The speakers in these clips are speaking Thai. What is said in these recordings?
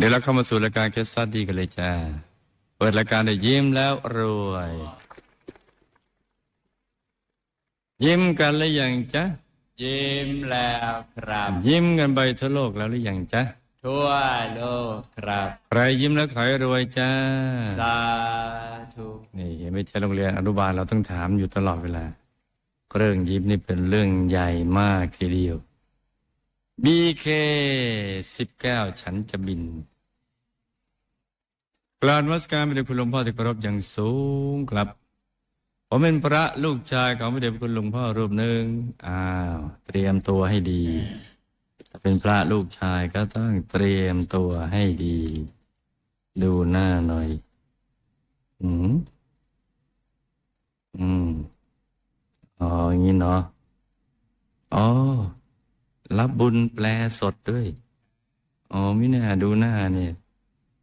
เดี๋ยวเราเข้ามาสู่รายการเคสซัดดีกันเลยจ้า เปิดรายการได้ยิ้มแล้วรวย ยิ้มกันหรือยังจ๊ะ ยิ้มแล้วครับ ยิ้มกันไปทั่วโลกแล้วหรือยังจ๊ะ ทั่วโลกครับ ใครยิ้มแล้วขอให้รวยจ้า สาธุนี่ไม่ใช่โรงเรียนอนุบาลเราต้องถามอยู่ตลอดเวลา เรื่องยิ้มนี่เป็นเรื่องใหญ่มากทีเดียว BK สิบเก้าฉันจะบิน กราบนมัสการพระเดชคุณหลวงพ่อที่เคารพอย่างสูงครับ ผมเป็นพระลูกชายของพระเดชคุณหลวงพ่อรูปหนึ่งอ้าวเตรียมตัวให้ดีถ้าเป็นพระลูกชายก็ต้องเตรียมตัวให้ดี ดูหน้าหน่อย อืมอืมอ๋ออย่างนี้เนาะอ๋อ รับบุญแปลสดด้วย อ๋อไม่น่าดูหน้าเนี่ย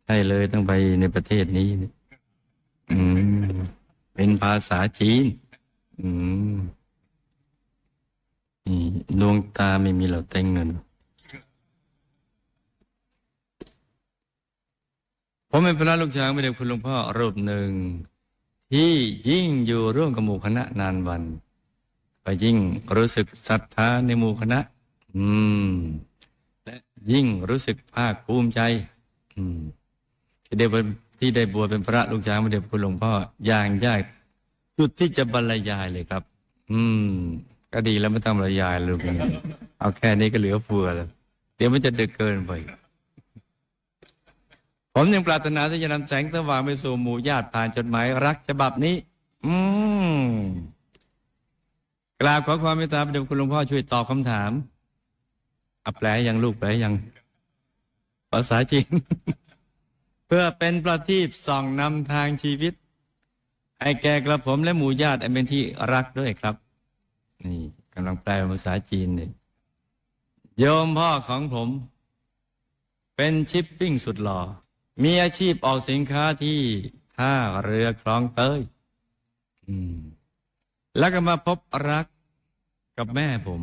ใช่เลยต้องไปในประเทศนี้เนี่ยอืมเป็นภาษาจีน อืมนี่ดวงตาไม่มีเหล่าเต็งเงินผมเป็นพระลูกช้างไม่ได้คุณหลวงพ่อรูปหนึ่ง ที่ยิ่งอยู่ร่วมกับหมู่คณะนานวัน ก็ยิ่งรู้สึกศรัทธาในหมู่คณะ อืม และยิ่งรู้สึกภาคภูมิใจ อืม ที่ได้บวชที่ได้บวชเป็นพระลูกช้างม่ได้คุณหลวงพ่ออย่างยากจุดที่จะบรรยายเลยครับ อืม ก็ดีแล้วไม่ต้องบรรยายเลยเอาแค่นี้ก็เหลือเฟือแล้วเดี๋ยวมันจะดึกเกินไป ผมยังปรารถนาที่จะนำแสงสว่างไปสู่หมู่ญาติผ่านจดหมายรักฉบับนี้ อืมกราบขอความเมตตาพระเดชคุณหลวงพ่อช่วยตอบคำถามอัแปลยังลูกแปลยัง ภาษาจีน เพื่อเป็นประทีปส่องนำทางชีวิต ให้แก่กระผมและหมู่ญาติอันเป็นที่รักด้วยครับ นี่กำลังแปลเป็นภาษาจีนเนี่ยโยมพ่อของผม เป็นชิปปิ้งสุดหล่อมีอาชีพออกสินค้าที่ท่าเรือคลองเตยแล้วก็มาพบรักกับแม่ผม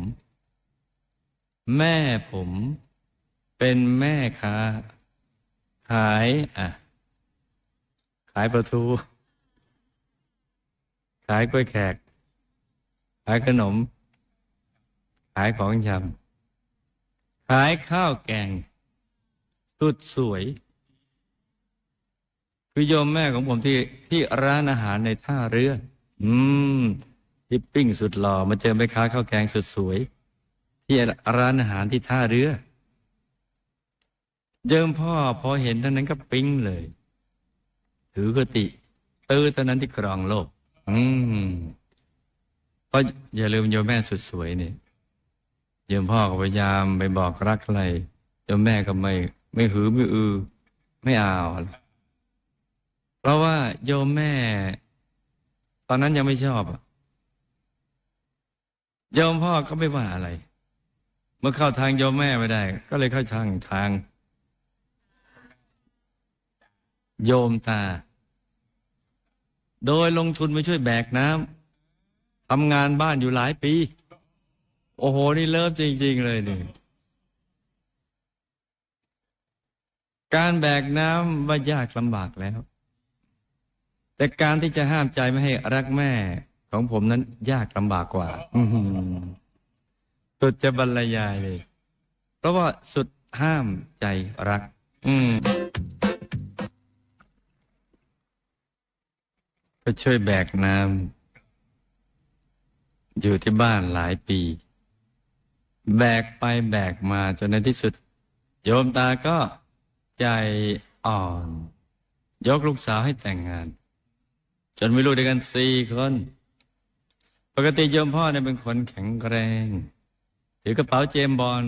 แม่ผมเป็นแม่ค้า ขายอะขายประตูขายกล้วยแขก ขายขนม ขายของชำขายข้าวแกงสุดสวยคือโยมแม่ของผมที่ที่ร้านอาหารในท่าเรือ อืมทิปปิ้งสุดหล่อมาเจอแม่ค้าข้าวแกงสุดสวย ที่ร้านอาหารที่ท่าเรือ เยิมพ่อพอเห็นเท่านั้นก็ปิ๊งเลย ถือกติ ตื้อเท่านั้นที่ครองโลก อืมเพราะอย่าลืมโยมแม่สุดสวยนี่โยมพ่อก็พยายามไปบอกรักใครโยมแม่ก็ไม่ ไม่หือไม่อือ ไม่เอาเพราะว่าโยมแม่ ตอนนั้นยังไม่ชอบอะโยมพ่อก็ไม่ว่าอะไร เมื่อเข้าทางโยมแม่ไม่ได้ ก็เลยเข้าทางทาง โยมตา โดยลงทุนไปช่วยแบกน้ำทำงานบ้านอยู่หลายปี โอ้โห นี่เลิฟจริง ๆ เลยนี่การแบกน้ำว่ายากลำบากแล้ว แต่การที่จะห้ามใจไม่ให้รักแม่ของผมนั้นยากลำบากกว่าอื้อหือสุดจะบรรยายเลย เพราะว่าสุดห้ามใจรัก อืม ก็ช่วยแบกน้ำอยู่ที่บ้านหลายปี แบกไปแบกมาจนในที่สุด โยมตาก็ใจอ่อน ยกลูกสาวให้แต่งงาน จนมีลูกด้วยกันสี่คน ปกติโยมพ่อเนี่ยเป็นคนแข็งแรง ถือกระเป๋าเจมบอล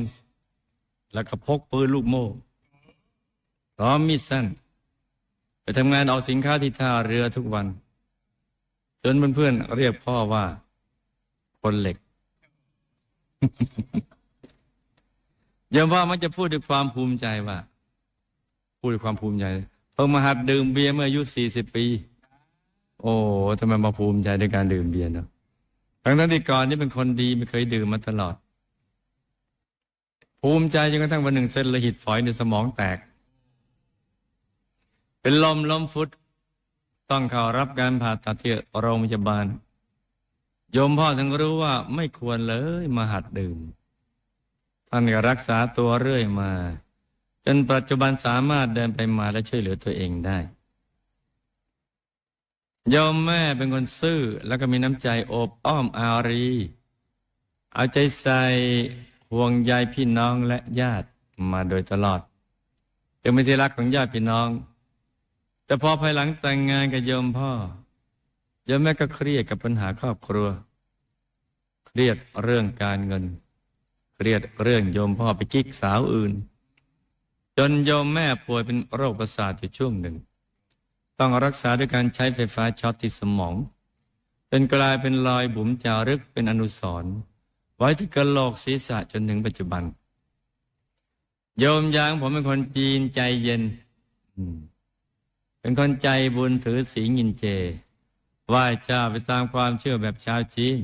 แล้วก็พกปืนลูกโม่พร้อมมีดสั้นไปทำงานออกสินค้าที่ท่าเรือทุกวัน จนเพื่อนๆเรียกพ่อว่า คนเหล็กโยมพ่อมักจะพูดด้วยความภูมิใจว่า พูดด้วยความภูมิใจเพิ่งมาหัดดื่มเบียร์เมื่ออายุสี่สิบปี โอ้ทำไมมาภูมิใจในการดื่มเบียร์เนาะทั้งนั้นที่ก่อนนี่เป็นคนดีไม่เคยดื่มมาตลอด ภูมิใจจนกระทั่งวันหนึ่งเส้นโลหิตฝอยในสมองแตก เป็นลมล้มฟุต ต้องเข้ารับการผ่าตัดที่โรงพยาบาล โยมพ่อถึงรู้ว่าไม่ควรเลยมาหัดดื่ม ท่านก็รักษาตัวเรื่อยมา จนปัจจุบันสามารถเดินไปมาและช่วยเหลือตัวเองได้โยมแม่เป็นคนซื่อแล้วก็มีน้ำใจโอบอ้อมอารี เอาใจใส่ห่วงใยพี่น้องและญาติมาโดยตลอดเป็นเป็นที่รักของญาติพี่น้อง แต่พอภายหลังแต่งงานกับโยมพ่อโยมแม่ก็เครียดกับปัญหาครอบครัว เครียดเรื่องการเงิน เครียดเรื่องโยมพ่อไปกิ๊กสาวอื่น จนโยมแม่ป่วยเป็นโรคประสาทอยู่ช่วงหนึ่ง ต้องรักษาด้วยการใช้ไฟฟ้าช็อตที่สมองจนกลายเป็นรอยบุ๋มจารึกเป็นอนุสรณ์ไว้ที่กระโหลกศีรษะจนถึงปัจจุบัน โยมยางผมเป็นคนจีนใจเย็น อืม เป็นคนใจบุญถือศีลกินเจไหว้เจ้าไปตามความเชื่อแบบชาวจีน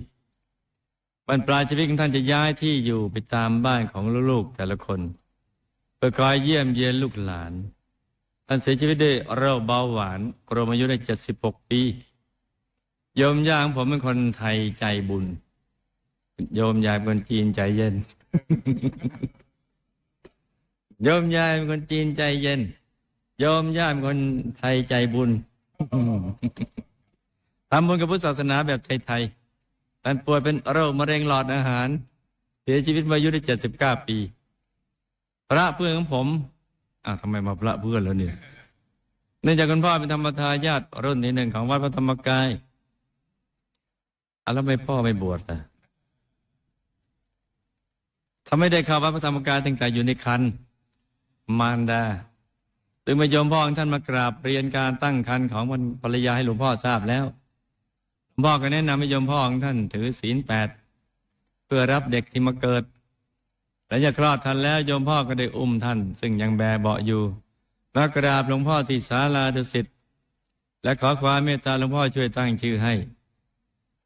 บรรปลายชีวิตของท่านจะย้ายที่อยู่ไปตามบ้านของลูกๆแต่ละคนเพื่อคอยเยี่ยมเยียนลูกหลาน ท่านเสียชีวิตด้วยโรคเบาหวานกรมอายุได้เจ็ดสิบหกปีโยมยางผมเป็นคนไทยใจบุญ โยมยายเป็นคนจีนใจเย็น โยมยายเป็นคนจีนใจเย็น โยมย่ากคนไทยใจบุญทำบุญกับพุทธศาสนาแบบไทยๆท่านป่วยเป็นโรคมะเร็งหลอดอาหาร เสียชีวิตมาอายุได้เจ็ดสิบเก้าปี พระเพื่อนของผมอ้าวทำไมมาพระเพื่อนแล้วเนี่ยเนื่องจากคุณพ่อเป็นธรรมทายาทรุ่นที่หนึ่งของวัดพระธรรมกายอแล้วไม่พ่อไม่บวชล่ะทำไม่ได้เข้าวัดพระธรรมกายตั้งแต่อยู่ในคันมารดา ตึงมาโยมพ่อของท่านมากราบเรียนการตั้งคันของภรรยาให้หลวงพ่อทราบแล้วหลวงพ่อก็แนะนำให้โยมพ่อของท่านถือศีลแปดเพื่อรับเด็กที่มาเกิดแต่จะคลอดท่านแล้วโยมพ่อก็ได้อุ้มท่าน ซึ่งยังแบเบาะอยู่มากราบหลวงพ่อที่ศาลาดุสิตและขอความเมตตาหลวงพ่อช่วยตั้งชื่อให้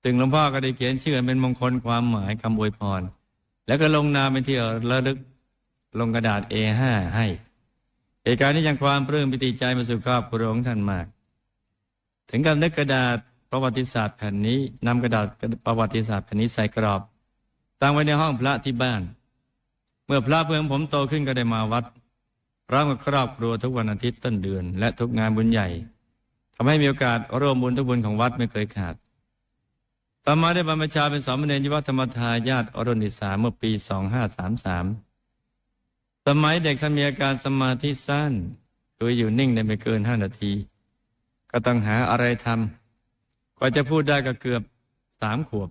ถึงหลวงพ่อก็ได้เขียนชื่อเป็นมงคลความหมายคำอวยพร แล้วก็ลงนามเป็นที่ระลึกลงกระดาษ A5 ให้ เหตุการณ์นี้ยังความปลื้มปิติใจมาสู่ครอบครัวของท่านมาก ถึงกับนึกกระดาษประวัติศาสตร์แผ่นนี้นำกระดาษประวัติศาสตร์แผ่นนี้ใส่กรอบตั้งไว้ในห้องพระที่บ้าน เมื่อพระเพื่อนผมโตขึ้นก็ได้มาวัดพร้อมกับครอบครัวทุกวันอาทิตย์ต้นเดือน และทุกงานบุญใหญ่ทำให้มีโอกาสร่วมบุญทุกบุญของวัดไม่เคยขาด ต่อมาได้บรรพชาเป็นสามเณรยวัฒธรรมทายาทอรุณิสาเมื่อปี 2533 สมัยเด็กท่ามีอาการสมาธิสั้นคืออยู่นิ่งได้ไม่เกินห้านาที ก็ต้องหาอะไรทำกว่าจะพูดได้ก็เกือบสามขวบ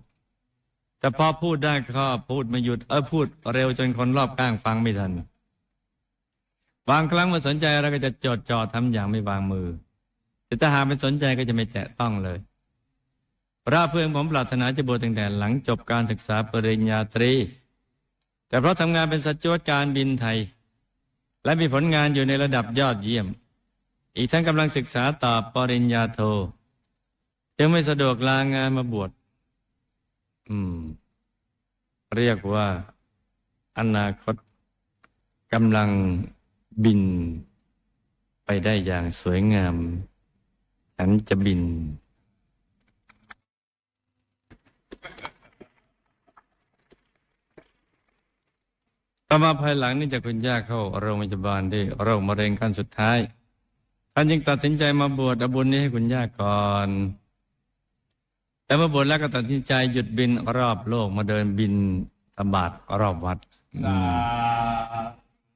แต่พอพูดได้ก็พูดไม่หยุดเออพูดเร็วจนคนรอบข้างฟังไม่ทัน บางครั้งมื่อสนใจเราก็จะจดจ่อทำอย่างไม่วางมือ แต่ถ้าหากไม่สนใจก็จะไม่แตะต้องเลยพระเพื่อนผมปรารถนาจะบวชตั้งแต่หลังจบการศึกษาปริญญาตรี แต่เพราะทำงานเป็นสจวตการบินไทย และมีผลงานอยู่ในระดับยอดเยี่ยม อีกทั้งกำลังศึกษาต่อปริญญาโทจึงไม่สะดวกลางานมาบวชอืม เรียกว่า อนาคตกำลังบิน ไปได้อย่างสวยงามฉันจะบิน ต่อมาภายหลังนี่จากคุณย่าเข้าโรงพยาบาลด้วยโรคมะเร็งขั้นสุดท้ายท่านจึงตัดสินใจมาบวชเอาบุญนี้ให้คุณย่าก่อนแต่เมื่อบวชแล้วก็ตัดสินใจหยุดบินรอบโลกมาเดินบินตบาทรอบวัดสา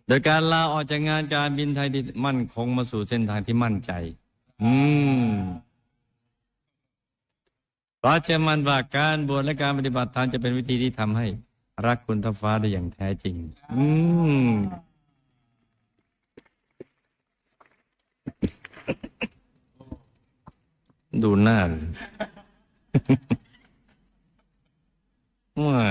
โดยการลาออกจากงานการบินไทยที่มั่นคงมาสู่เส้นทางที่มั่นใจ อืมเพราะเชื่อมั่นว่าการบวชและการปฏิบัติธรรมจะเป็นวิธีที่ทำให้ รักคุณท้าฟ้าได้อย่างแท้จริง อืมดูหน้าว้า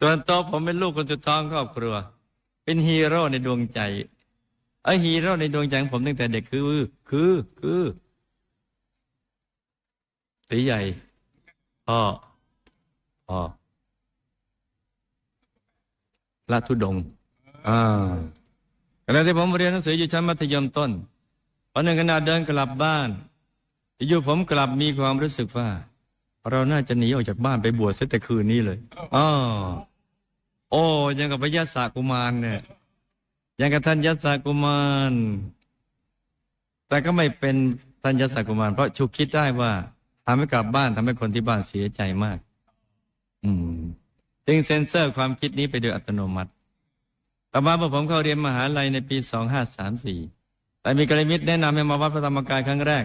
ส่วนตัวผมเป็นลูกคนสุดท้องครอบครัว เป็นฮีโร่ในดวงใจไอ้ฮีโร่ในดวงใจของผมตั้งแต่เด็กคือ คือ คือตีใหญ่ พ่อพ่อละทุดงอ่าณะที่ผมเรียนหนังสืออยู่ชั้นมัธยมต้นวันหนึ่งขณะเดินกลับบ้านอยู่ผมกลับมีความรู้สึกว่า เราน่าจะหนีออกจากบ้านไปบวชเสียแต่คืนนี้เลยอ๋อโอ้ยังกับพระยาศกุมารเนี่ยยังกับท่านยศกุมาร แต่ก็ไม่เป็นท่านยศกุมาร เพราะฉุกคิดได้ว่า ทำให้กลับบ้านทำให้คนที่บ้านเสียใจมาก อืมจึงเซ็นเซอร์ความคิดนี้ไปโดยอัตโนมัติ ต่อมาเมื่อผมเข้าเรียนมหาลัยในปี2534แต่มีกระมิตรแนะนำให้มาวัดพระธรรมกายครั้งแรก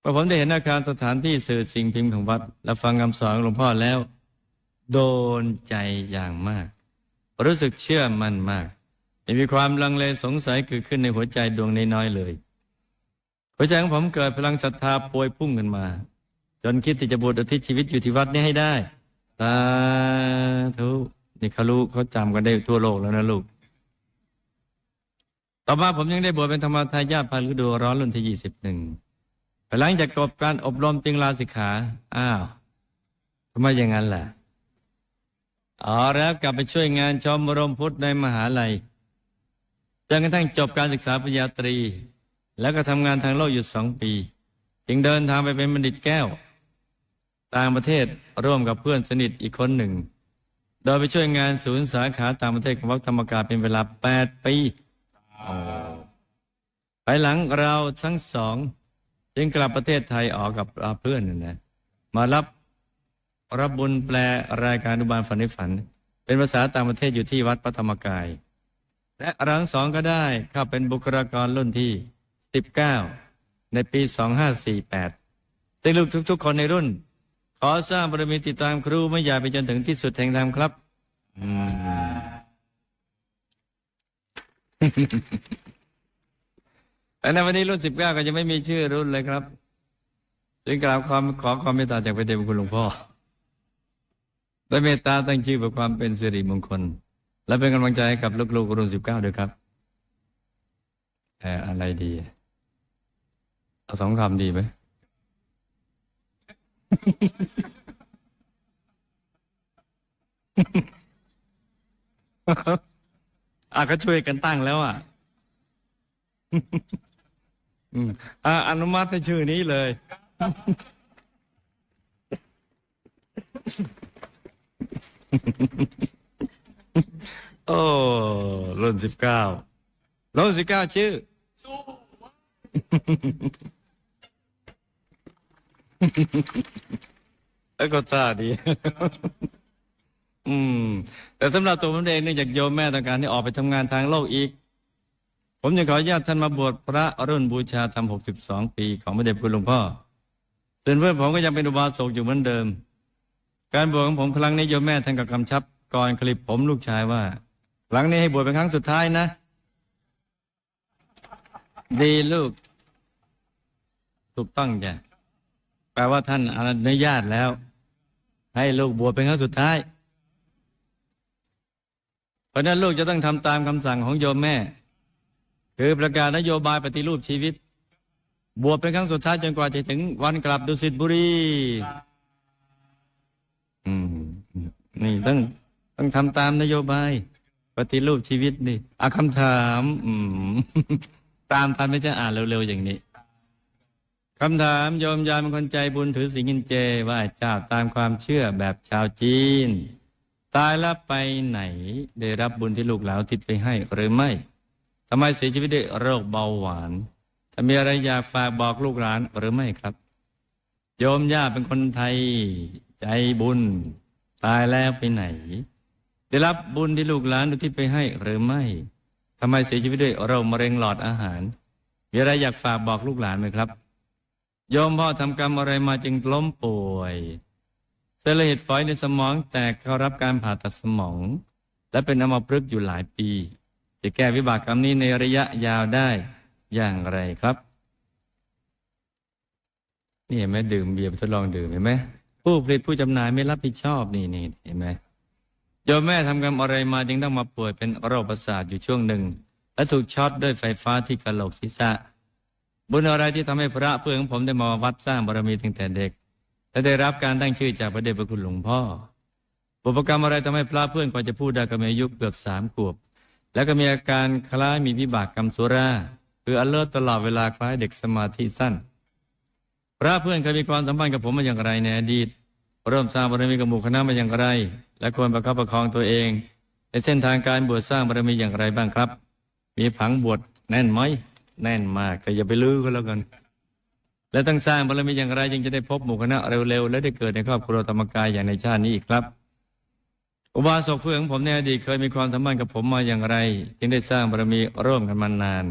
เมื่อผมได้เห็นอาคารสถานที่สื่อสิ่งพิมพ์ของวัด และฟังคำสอนของหลวงพ่อแล้ว โดนใจอย่างมาก รู้สึกเชื่อมั่นมากไม่มีความลังเลสงสัยเกิดขึ้นในหัวใจดวงน้อยๆเลย หัวใจของผมเกิดพลังศรัทธาพวยพุ่งขึ้นมา จนคิดที่จะบวชอุทิศชีวิตอยู่ที่วัดนี้ให้ได้สาธุนี่เขารู้เขาจำกันได้ทั่วโลกแล้วนะลูก ต่อมาผมยังได้บวชเป็นธรรมทายาทพาฤดูร้อนรุ่นที่ยี่สิบหนึ่งหลังจากจบการอบรมจึงลาสิกขา อ้าวทำไมอย่างนั้นล่ะอ๋อแล้วกลับไปช่วยงานชมรมพุทธในมหาลัยจนกระทั่งจบการศึกษาปริญญาตรี แล้วก็ทำงานทางโลกอยู่สองปี จึงเดินทางไปเป็นบัณฑิตแก้ว ต่างประเทศร่วมกับเพื่อนสนิทอีกคนหนึ่ง โดยไปช่วยงานศูนย์สาขาต่างประเทศของวัดธรรมกายเป็นเวลาแปดปีภายหลังเราทั้งสอง จึงกลับประเทศไทยออกกับเพื่อนนะมารับรับบุญแปลรายการอุบาลฝันในฝัน เป็นภาษาต่างประเทศอยู่ที่วัดพระธรรมกาย และรังสองก็ได้เข้าเป็นบุคลากรรุ่นที่ 19 ในปี 2548ซึ่งลูกทุกๆ คนในรุ่น ขอสร้างบารมีติดตามครูไม่ใหญ่ไปจนถึงที่สุดแห่งธรรมครับอืมแต่ในวันนี้รุ่น 19 ก็จะไม่มีชื่อรุ่นเลยครับจึงกราบความขอความเมตตาจากพระเดชพระคุณหลวงพ่อได้เมตตาตั้งชื่อเพื่อความเป็นสิริมงคล และเป็นกำลังใจให้กับลูกๆรุ่น19ด้วยครับอะไรดี เอาสองคำดีไหม อะก็ช่วยกันตั้งแล้วอะอืมอะอนุมัติให้ชื่อนี้เลย โอ้รุ่นสิบเก้ารุ่นสิบเก้าชื่อ แล้วก็ท่าดี อืม แต่สำหรับตัวผมเองเนื่องจากโยมแม่ต้องการให้ออกไปทำงานทางโลกอีก ผมจะขออนุญาตท่านมาบวชพระรุ่นบูชาธรรม62ปีของพระเดชคุณหลวงพ่อส่วนเพื่อนผมก็ยังเป็นอุบาสกอยู่เหมือนเดิม การบวชของผมครั้งนี้โยมแม่ท่านก็กำชับก่อนคลิปผมลูกชายว่าครั้งนี้ให้บวชเป็นครั้งสุดท้ายนะ ดีลูก ถูกต้องจ้ะ แปลว่าท่านอนุญาตแล้ว ให้ลูกบวชเป็นครั้งสุดท้าย เพราะนั้นลูกจะต้องทำตามคำสั่งของโยมแม่ คือประกาศนโยบายปฏิรูปชีวิต บวชเป็นครั้งสุดท้ายจนกว่าจะถึงวันกลับดุสิตบุรีอืมนี่ต้องต้องทำตามนโยบาย ปฏิรูปชีวิตนี่อาคำถาม อืม ตามทันไม่ใช่อ่านเร็วๆอย่างนี้ คำถามโยมยามเป็นคนใจบุญถือสิงกินเจไหว่าเจ้าตามความเชื่อแบบชาวจีน ตายแล้วไปไหน ได้รับบุญที่ลูกหลานทิศไปให้หรือไม่ทำไมเสียชีวิตด้วยโรคเบาหวานถ้ามีอะไรอยากฝากบอกลูกหลานหรือไม่ครับ โยมย่าเป็นคนไทยใจบุญ ตายแล้วไปไหน ได้รับบุญที่ลูกหลานอุทิศไปให้หรือไม่ทำไมเสียชีวิตด้วยโรคมะเร็งหลอดอาหารมีอะไรอยากฝากบอกลูกหลานไหมครับ โยมพ่อทำกรรมอะไรมาจึงล้มป่วย เซลล์เห็ดฝอยในสมองแตกเข้ารับการผ่าตัดสมอง และเป็นอัมพฤกษ์อยู่หลายปี จะแก้วิบากกรรมนี้ในระยะยาวได้อย่างไรครับ นี่เห็นไหมดื่มเบียร์ทดลองดื่มเห็นไหมผู้ผลิตผู้จำหน่ายไม่รับผิดชอบนี่นี่เห็นไหมโยมแม่ทำกรรมอะไรมาจึงต้องมาป่วยเป็นโรคประสาทอยู่ช่วงหนึ่ง และถูกช็อตด้วยไฟฟ้าที่กระโหลกศีรษะ บุญอะไรที่ทำให้พระเพื่อนของผมได้มาวัดสร้างบารมีตั้งแต่เด็ก และได้รับการตั้งชื่อจากพระเดชพระคุณหลวงพ่อบุพกรรมอะไรทำให้พระเพื่อนกว่าจะพูดได้ก็มีอายุเกือบสามขวบ แล้วก็มีอาการคล้ายมีวิบากกรรมสุราคืออเลิศตลอดเวลาคล้ายเด็กสมาธิสั้น พระเพื่อนเคยมีความสัมพันธ์กับผมมาอย่างไรในอดีตเริ่มสร้างบารมีกับหมู่คณะมาอย่างไร และควรประคับประคองตัวเอง ในเส้นทางการบวชสร้างบารมีอย่างไรบ้างครับ มีผังบวชแน่นไหม แน่นมากแต่อย่าไปลื้อก็แล้วกัน และต้องสร้างบารมีอย่างไรจึงจะได้พบหมู่คณะเร็วๆและได้เกิดในครอบครัวธรรมกายอย่างในชาตินี้อีกครับอุบาสกเพื่อนของผมในอดีตเคยมีความสัมพันธ์กับผมมาอย่างไร จึงได้สร้างบารมีร่วมกันมานาน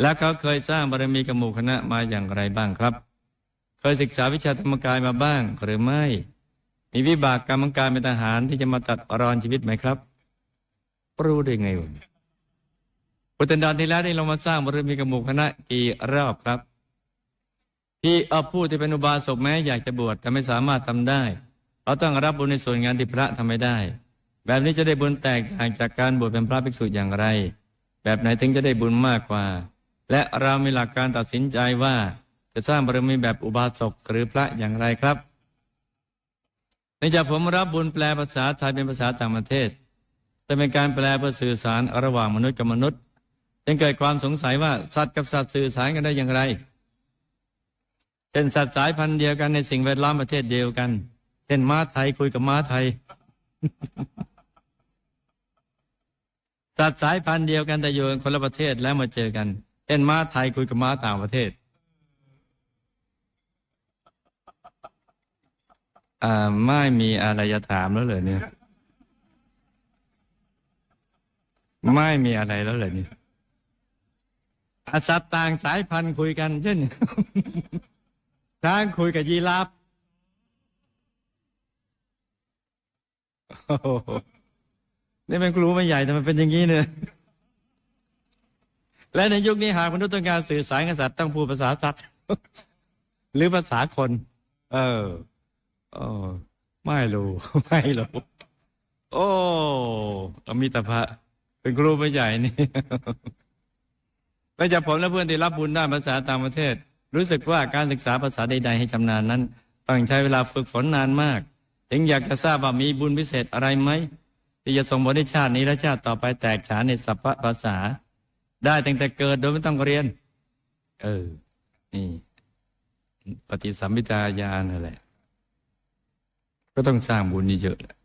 และเขาเคยสร้างบารมีกับหมู่คณะมาอย่างไรบ้างครับ เคยศึกษาวิชาธรรมกายมาบ้างหรือไม่มีวิบากกรรมการเป็นทหารที่จะมาตัดรอนชีวิตไหมครับรู้ได้ไงวะ พุทธันดรที่แล้วได้ลงมาสร้างบารมีกับหมู่คณะกี่รอบครับที่เอาผู้ที่เป็นอุบาสกแม้อยากจะบวชแต่ไม่สามารถทำได้เราต้องรับบุญในส่วนงานที่พระทำไม่ได้ แบบนี้จะได้บุญแตกต่างจากการบวชเป็นพระภิกษุอย่างไร แบบไหนถึงจะได้บุญมากกว่า และเรามีหลักการตัดสินใจว่าจะสร้างบารมีแบบอุบาสกหรือพระอย่างไรครับเนื่องจากผมรับบุญแปลภาษาไทยเป็นภาษาต่างประเทศ แต่เป็นการแปลเพื่อสื่อสารระหว่างมนุษย์กับมนุษย์ จึงเกิดความสงสัยว่าสัตว์กับสัตว์สื่อสารกันได้อย่างไรเป็นสัตว์สายพันธุ์เดียวกันในสิ่งแวดล้อมประเทศเดียวกัน เช่นม้าไทยคุยกับม้าไทย สัตว์สายพันธุ์เดียวกันแต่อยู่กันคนละประเทศแล้วมาเจอกัน เช่นม้าไทยคุยกับม้าต่างประเทศอ่าไม่มีอะไรจะถามแล้วเหรอเนี่ย ไม่มีอะไรแล้วเหรอเนี่ย สัตว์ต่างสายพันธุ์คุยกัน เช่นช้างคุยกับยีราฟนี่เป็นครูไม่ใหญ่แต่มันเป็นอย่างนี้เนี่ยและในยุคนี้หากมนุษย์ต้องการสื่อสารกับสัตว์ต้องพูดภาษาสัตว์ หรือภาษาคน เออโอ้ไม่รู้ไม่รู้โอ้อมิตรภะเป็นครูไม่ใหญ่นี่ ไม่จากผมและเพื่อนที่รับบุญด้านภาษาต่างประเทศ รู้สึกว่าการศึกษาภาษาใด ๆ ให้ชำนาญนั้นต้องใช้เวลาฝึกฝนนานมากถึงอยากจะทราบว่ามีบุญพิเศษอะไรไหมที่จะส่งผลให้ชาตินี้และชาติต่อไปแตกฉานในสัพพภาษา ได้ตั้งแต่เกิดโดยไม่ต้องเรียน เออ นี่ ปฏิสัมพิทาญาณนั่นแหละ ก็ต้องสร้างบุญเยอะแหละ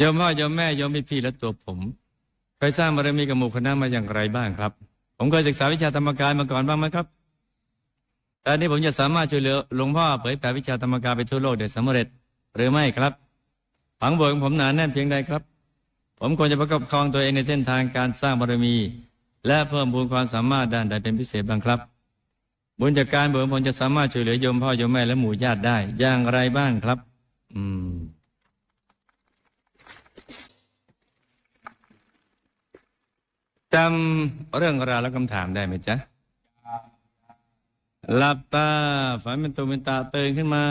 ยมพ่อยมแม่ยมพี่พี่และตัวผม เคยสร้างบารมีกับหมู่คณะมาอย่างไรบ้างครับ ผมเคยศึกษาวิชาธรรมกายมาก่อนบ้างไหมครับตอนนี้ผมจะสามารถช่วยเหลือหลวงพ่อเผยแผ่วิชาธรรมกายไปทั่วโลกได้สำเร็จหรือไม่ครับ ผังเบวชของผมหนาแน่นเพียงใดครับ ผมควรจะประกอบครองตัวเองในเส้นทางการสร้างบารมี และเพิ่มพูนความสามารถด้านใดเป็นพิเศษบ้างครับ บุญจากการเบวชผมจะสามารถช่วยเหลือโยมพ่อโยมแม่และหมู่ญาติได้อย่างไรบ้างครับ อืม จำเรื่องราวและคำถามได้ไหมจ๊ะ หลับตาฝันเป็นตุเป็นตาตื่นขึ้นมา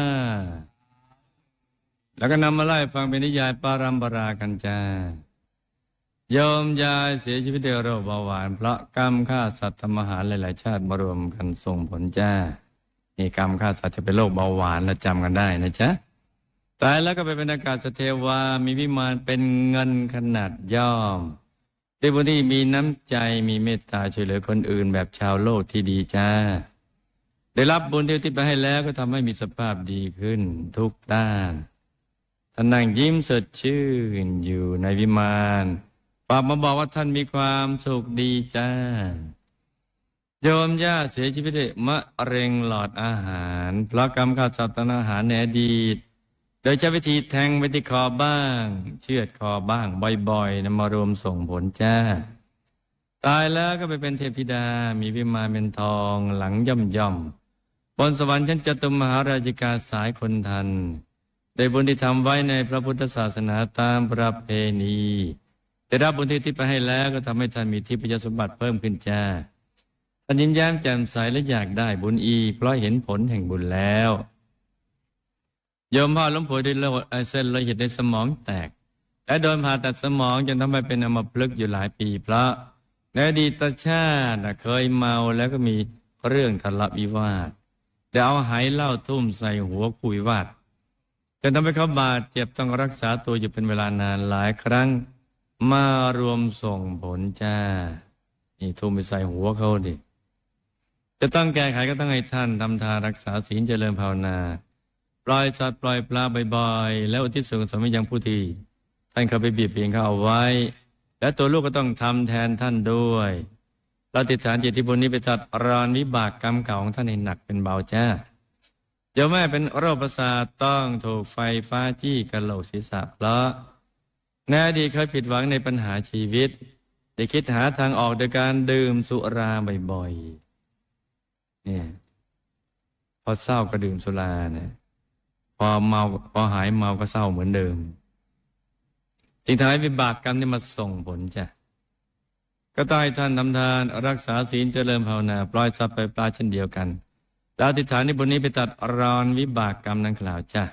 แล้วก็นำมาไล่ฟังเป็นนิยายปารัมปรากันจ้าโยมยายเสียชีวิตด้วยโรคเบาหวาน เพราะกรรมฆ่าสัตว์ทำอาหารหลาย ๆ ชาติมารวมกันส่งผลจ้านี่กรรมฆ่าสัตว์จะเป็นโรคเบาหวานและจำกันได้นะจ๊ะตายแล้วก็ไปเป็นอากาศสเทวา มีวิมานเป็นเงินขนาดย่อม ด้วยบุญที่มีน้ำใจมีเมตตาช่วยเหลือคนอื่นแบบชาวโลกที่ดีจ้า ได้รับบุญที่ที่ไปให้แล้วก็ทำให้มีสภาพดีขึ้นทุกด้านท่านนั่งยิ้มสดชื่นอยู่ในวิมานฝากมาบอกว่าท่านมีความสุขดีจ้า โยมย่าเสียชีวิตด้วยมะเร็งหลอดอาหารเพราะกรรมขาดสัตว์ทางอาหารในอดีต โดยใช้วิธีแทงไปที่คอบ้าง เชือดคอบ้างบ่อยๆนำมารวมส่งผลจ้า ตายแล้วก็ไปเป็นเทพธิดา มีวิมานเป็นทองหลังย่อมย่อมๆบนสวรรค์ชั้นจตุมหาราชิกาสายคนทัน ได้บุญที่ทำไว้ในพระพุทธศาสนาตามประเพณีได้รับบุญที่ที่ไปให้แล้วก็ทำให้ท่านมีทิพยสมบัติเพิ่มขึ้นจ้าท่านยิ้มแย้มแจ่มใสและอยากได้บุญอีกเพราะเห็นผลแห่งบุญแล้ว โยมพ่อล้มป่วยด้วยโรคเส้นโลหิตในสมองแตก และโดนผ่าตัดสมองจนทำให้เป็นอัมพฤกษ์อยู่หลายปีเพราะในอดีตชาติเคยเมาแล้วก็มีเรื่องทะเลาะวิวาทแต่เอาไหเหล้าทุ่มใส่หัวคุยวาดจนทำให้เขาบาดเจ็บต้องรักษาตัวอยู่เป็นเวลานานหลายครั้ง มารวมส่งผลจ้า นี่ทุ่มไปใส่หัวเขาดิจะต้องแก้ไขก็ต้องให้ท่านทำทารักษาศีลเจริญภาวนา ปล่อยสัตว์ปล่อยปลาบ่อยๆ แล้วอุทิศส่วนกุศลไปยังผู้ที่ท่านเคยไปเบียดเบียนเขาเอาไว้ และตัวลูกก็ต้องทำแทนท่านด้วย เราติดฐานจิตที่บุญนี้ไปตัดรอนวิบากกรรมเก่าของท่านให้หนักเป็นเบาจ้าเดี๋ยวแม่เป็นโรคประสาทต้องถูกไฟฟ้าจี้กระโหลกศีรษะเพราะในอดีเคยผิดหวังในปัญหาชีวิต ได้คิดหาทางออกโดยการดื่มสุราบ่อยๆเนี่ยพอเศร้าก็ดื่มสุราเนี่ย พอเมาพอหายเมาก็เศร้าเหมือนเดิม จึงทำให้วิบากกรรมนี่มาส่งผลจ้ะก็ต้องให้ท่านทำทานรักษาศีลเจริญภาวนา ปล่อยสัตว์ไปปลาเช่นเดียวกันแล้วอธิฐานในบนนี้ไปตัดรอนวิบากกรรมนั้นกล่าวจ้ะ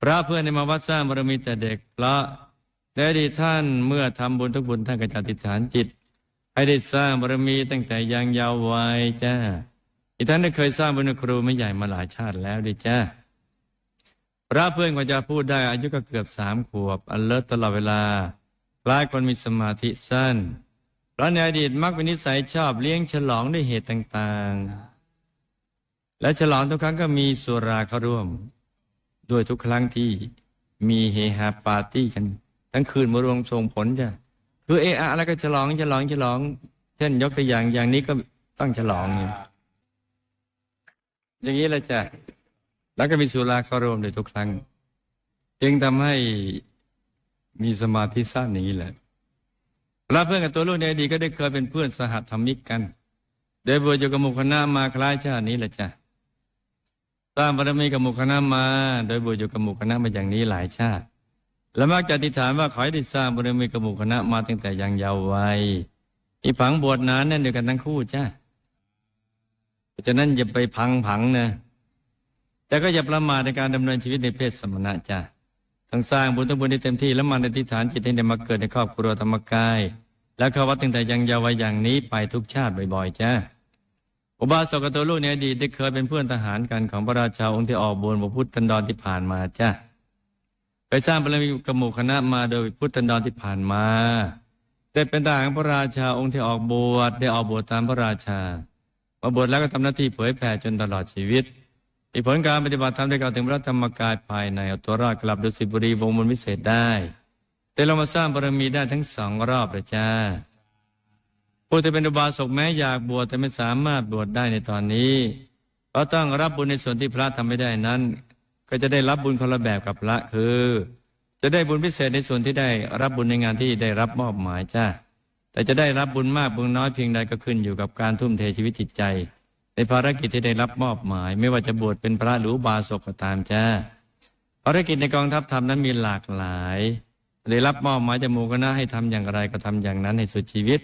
พระเพื่อนในมาวัดสร้างบารมีแต่เด็กเพระได้ดีท่านเมื่อทำบุญทุกบุญท่านก็จะอธิฐานจิต ให้ได้สร้างบารมีตั้งแต่ยังยาววัยจ้าอีกท่านได้เคยสร้างบุญครูไม่ใหญ่มาหลายชาติแล้วดิจ้า พระเพื่อนก็จะพูดได้อายุก็เกือบสามขวบ อันเลิศตลอดเวลาคล้ายคนมีสมาธิสั้นเพราะในอดีตมักเป็นนิสัยชอบเลี้ยงฉลองด้วยเหตุต่างๆ และฉลองทุกครั้งก็มีสุราเข้าร่วม ด้วยทุกครั้งที่มีเฮฮาปาร์ตี้กัน ทั้งคืนมารวมส่งผลจ้ะคือเอะอะแล้วก็ฉลองฉลองฉลอง เช่นยกตัวอย่างอย่างนี้ก็ต้องฉลองอย่างนี้แหละจ้ะ แล้วก็มีสุราเข้าร่วมด้วยทุกครั้งจึงทำให้มีสมาธิสั้นอย่างนี้แหละแล้วเพื่อนกับตัวลูกในอดีตก็ได้เคยเป็นเพื่อนสหธรรมิกกันโดยบวชอยู่กับหมู่คณะมาคล้ายชาตินี้แหละจ้ะสร้างบารมีกับหมู่คณะมา โดยบวชอยู่กับหมู่คณะมาอย่างนี้หลายชาติ และมักจะอธิษฐานว่าขอให้ได้สร้างบารมีกับหมู่คณะมาตั้งแต่ยังเยาว์วัยอีผังบวชนานนั่นเดียวกันทั้งคู่จ้าเพราะฉะนั้นอย่าไปพังผังนะ แต่ก็อย่าประมาทในการดำเนินชีวิตในเพศสมณะจ้าต้องสร้างบุญทั้งบุญให้เต็มที่แล้วมันอธิษฐานจิตให้ได้มาเกิดในครอบครัวธรรมกาย และเข้าวัดตั้งแต่ยังเยาว์วัยอย่างนี้ไปทุกชาติบ่อยๆจ้าอุบาสกกับตัวลูกในอดีตได้เคยเป็นเพื่อนทหารกันของพระราชาองค์ที่ออกบวชพระพุทธันดรที่ผ่านมาจ้ะไปสร้างบารมีกับหมู่คณะมาโดยพุทธันดรที่ผ่านมาได้เป็นทหารพระราชาองค์ที่ออกบวชได้ออกบวชตามพระราชามาบวชแล้วก็ทำหน้าที่เผยแผ่จนตลอดชีวิต อีกผลการปฏิบัติธรรมได้กล่าวถึงพระธรรมกายภายในเอาตัวรอดกลับดุสิตบุรีวงมนต์วิเศษได้ แต่เรามาสร้างบารมีได้ทั้งสองรอบเลยจ้าผู้ที่เป็นอุบาสกแม้อยากบวชแต่ไม่สามารถบวชได้ในตอนนี้เราต้องรับบุญในส่วนที่พระทำไม่ได้นั้น ก็จะได้รับบุญคนละแบบกับพระคือ จะได้บุญพิเศษในส่วนที่ได้รับบุญในงานที่ได้รับมอบหมายจ้าแต่จะได้รับบุญมากบุญน้อยเพียงใดก็ขึ้นอยู่กับการทุ่มเทชีวิตจิตใจ ในภารกิจที่ได้รับมอบหมาย ไม่ว่าจะบวชเป็นพระหรือบาสกก็ตามจ้าภารกิจในกองทัพธรรมนั้นมีหลากหลาย ได้รับมอบหมายจากหมู่คณะให้ทำอย่างไรก็ทำอย่างนั้นให้สุดชีวิต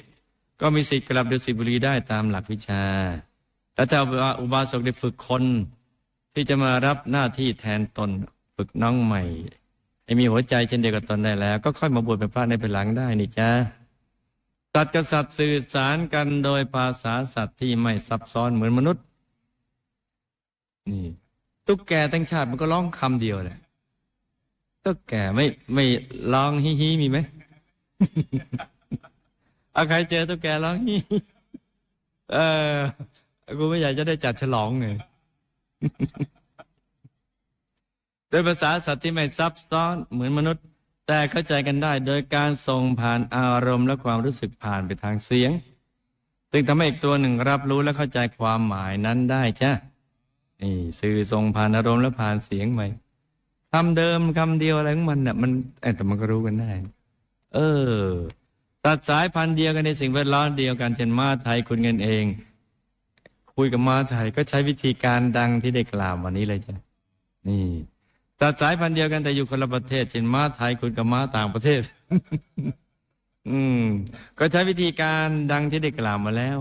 ก็มีสิทธิ์กลับดุสิตบุรีได้ตามหลักวิชา แล้วถ้าอุบาสกได้ฝึกคนที่จะมารับหน้าที่แทนตนฝึกน้องใหม่ให้มีหัวใจเช่นเดียวกับตนได้แล้ว ก็ค่อยมาบวชเป็นพระในภายหลังได้นี่จ้า สัตว์กับสัตว์สื่อสารกันโดยภาษาสัตว์ที่ไม่ซับซ้อนเหมือนมนุษย์ นี่ตุ๊กแกทั้งชาติมันก็ร้องคำเดียวแหละตุ๊กแกไม่ไม่ร้องฮิฮิมีไหมเอาใครเจอตุ๊กแกร้องฮี่เออกูไม่อยากจะได้จัดฉลองไงโดยภาษาสัตว์ที่ไม่ซับซ้อนเหมือนมนุษย์ แต่เข้าใจกันได้โดยการส่งผ่านอารมณ์และความรู้สึกผ่านไปทางเสียง ซึ่งทำให้อีกตัวหนึ่งรับรู้และเข้าใจความหมายนั้นได้จ้ะนี่สื่อส่งผ่านอารมณ์และผ่านเสียงไปคำเดิมคำเดียวอะไรของมันน่ะมันแต่มันก็รู้กันได้ เออสัตว์สายพันธุ์เดียวกันในสิ่งแวดล้อมเดียวกันเช่นม้าไทยคุณเงินเอง คุยกับม้าไทยก็ใช้วิธีการดังที่ได้กล่าววันนี้เลยจ้ะนี่ สัตว์สายพันธุ์เดียวกันแต่อยู่คนละประเทศเช่นม้าไทยคุณกับม้าต่างประเทศ อืม ก็ใช้วิธีการดังที่ได้กล่าวมาแล้ว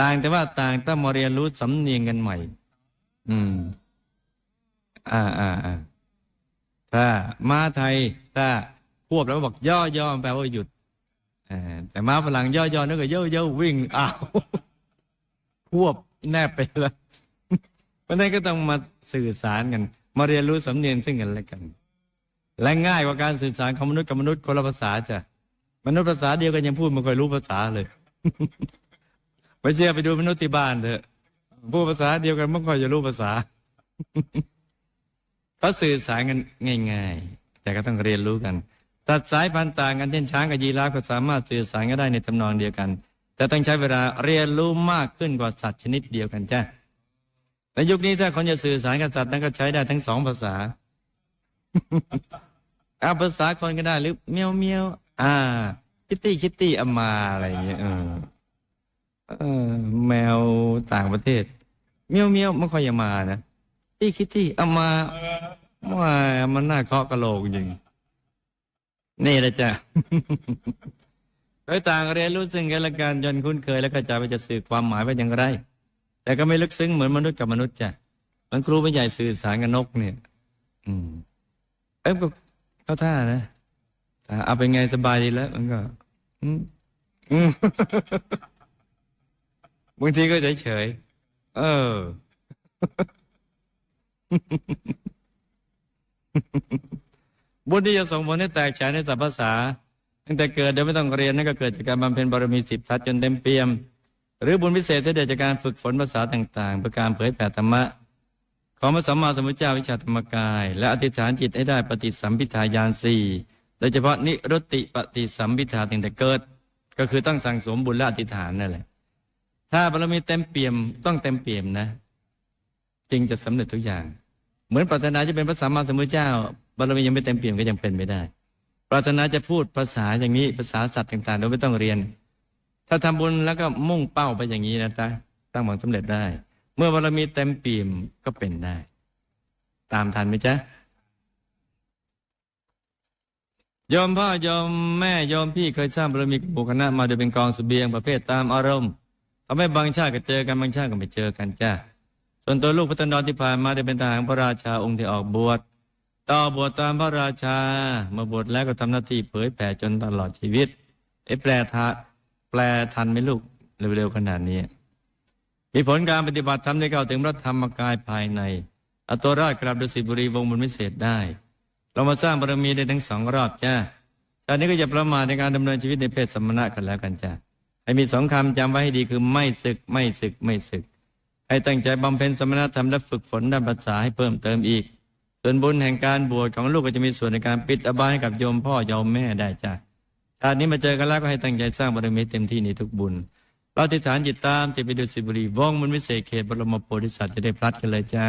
ต่างแต่ว่าต่างต้องมาเรียนรู้สำเนียงกันใหม่ อืม อ่าอ่าอ่าถ้าม้าไทย ถ้าควบแล้วบอกย่อย่อแปลว่าหยุดอแต่ม้าฝรั่งย่อย่อนึกว่าเย่เย่วิ่งอ้าวควบแนบไปแล้วเพราะนั้นก็ต้องมาสื่อสารกัน มาเรียนรู้สำเนียงซึ่งกันและกัน และง่ายกว่าการสื่อสารของมนุษย์กับมนุษย์คนละภาษาจ้ะมนุษย์ภาษาเดียวกันยังพูดไม่ค่อยรู้ภาษาเลยไม่เชื่อไปดูมนุษย์ที่บ้านเถอะพูดภาษาเดียวกันไม่ค่อยจะรู้ภาษาเขาสื่อสารกันง่าย ๆ แต่ก็ต้องเรียนรู้กันสัตว์สายพันธุ์ต่างกันเช่นช้างกับยีราฟก็สามารถสื่อสารกันได้ในทำนองเดียวกัน แต่ต้องใช้เวลาเรียนรู้มากขึ้นกว่าสัตว์ชนิดเดียวกันจ้ะ ในยุคนี้ถ้าคนจะสื่อสารกับสัตว์นั้นก็ใช้ได้ทั้งสองภาษาอาภาษาคนก็ได้หรือเมียวเมียวอ่า คิตตี้คิตตี้อามาอะไรอย่างเงี้ยเออเออแมวต่างประเทศ เมียวเมียวไม่ค่อยจะมานะตี้คิตตี้อามาว่ามันน่าเคาะกระโหลกจริงนี่แหละจ้ะโดยต่างเรียนรู้ซึ่งกันและกันจนคุ้นเคย แล้วก็จะไปจะสื่อความหมายว่าอย่างไร แต่ก็ไม่ลึกซึ้งเหมือนมนุษย์กับมนุษย์จ้ะมันครูไม่ใหญ่สื่อสารกับนกเนี่ย อืม เอ้ยก็เข้าท่านะแต่เอาเป็นไงสบายดีแล้ว มันก็ อืมอืมบางทีก็เฉยเฉยเออ บุญที่จะส่งผลให้แตกฉานในสัพภาษาตั้งแต่เกิดโดยไม่ต้องเรียนนั่นก็เกิดจากการบำเพ็ญบารมีสิบทัศจนเต็มเปี่ยม หรือบุญพิเศษที่ได้จากการฝึกฝนภาษาต่างๆเพื่อการเผยแผ่ธรรมะ ของพระสัมมาสัมพุทธเจ้าวิชาธรรมกาย และอธิษฐานจิตให้ได้ปฏิสัมพิทายานสี่โดยเฉพาะนิรุตติปฏิสัมพิทาตั้งแต่เกิด ก็คือต้องสั่งสมบุญและอธิษฐานนั่นแหละ ถ้าบารมีเต็มเปี่ยมต้องเต็มเปี่ยมนะ จึงจะสำเร็จทุกอย่าง เหมือนปรารถนาจะเป็นพระสัมมาสัมพุทธเจ้าบารมียังไม่เต็มเปี่ยมก็ยังเป็นไม่ได้ ปรารถนาจะพูดภาษาอย่างนี้ภาษาสัตว์ต่างๆโดยไม่ต้องเรียน ถ้าทำบุญแล้วก็มุ่งเป้าไปอย่างนี้นะจ๊ะตั้งหวังสำเร็จได้ เมื่อบารมีเต็มปีมก็เป็นได้ ตามทันไหมจ๊ะโยมพ่อโยมแม่โยมพี่เคยสร้างบารมีกับหมู่คณะมาโดยเป็นกองเสบียงประเภทตามอารมณ์ทำให้บางชาติก็เจอกันบางชาติก็ไม่เจอกันจ้าส่วนตัวลูกพัฒนดรที่ผ่านมาได้เป็นทหารพระราชาองค์ที่ออกบวชต่อบวชตามพระราชา เมื่อบวชแล้วก็ทำหน้าที่เผยแผ่จนตลอดชีวิตไอ้แปลทะ แปลทันไหมลูกเร็วๆขนาดนี้มีผลการปฏิบัติทำได้เข้าถึงพระธรรมกายภายในอาตัวรอดกลับดุสิตบุรีวงบุญวิเศษได้ เรามาสร้างบารมีได้ทั้งสองรอบจ้าตอนนี้ก็อย่าประมาทในการดำเนินชีวิตในเพศสมณะกันแล้วกันจ้าให้มีสองคำจำไว้ให้ดีคือไม่ศึกไม่ศึกไม่ศึก ให้ตั้งใจบำเพ็ญสมณธรรมและฝึกฝนด้านภาษาให้เพิ่มเติมอีก ส่วนบุญแห่งการบวชของลูกก็จะมีส่วนในการปิดอบายให้กับโยมพ่อโยมแม่ได้จ้าาตินี้มาเจอกันแล้วก็ให้ตั้งใจสร้างบารมีเต็มที่ในทุกบุญ เราติดฐานจิตตามจิตไปดูสิบุรีวงมันวิเศษเขตบรมโพธิสัตว์จะได้พลัดกันเลยจ้า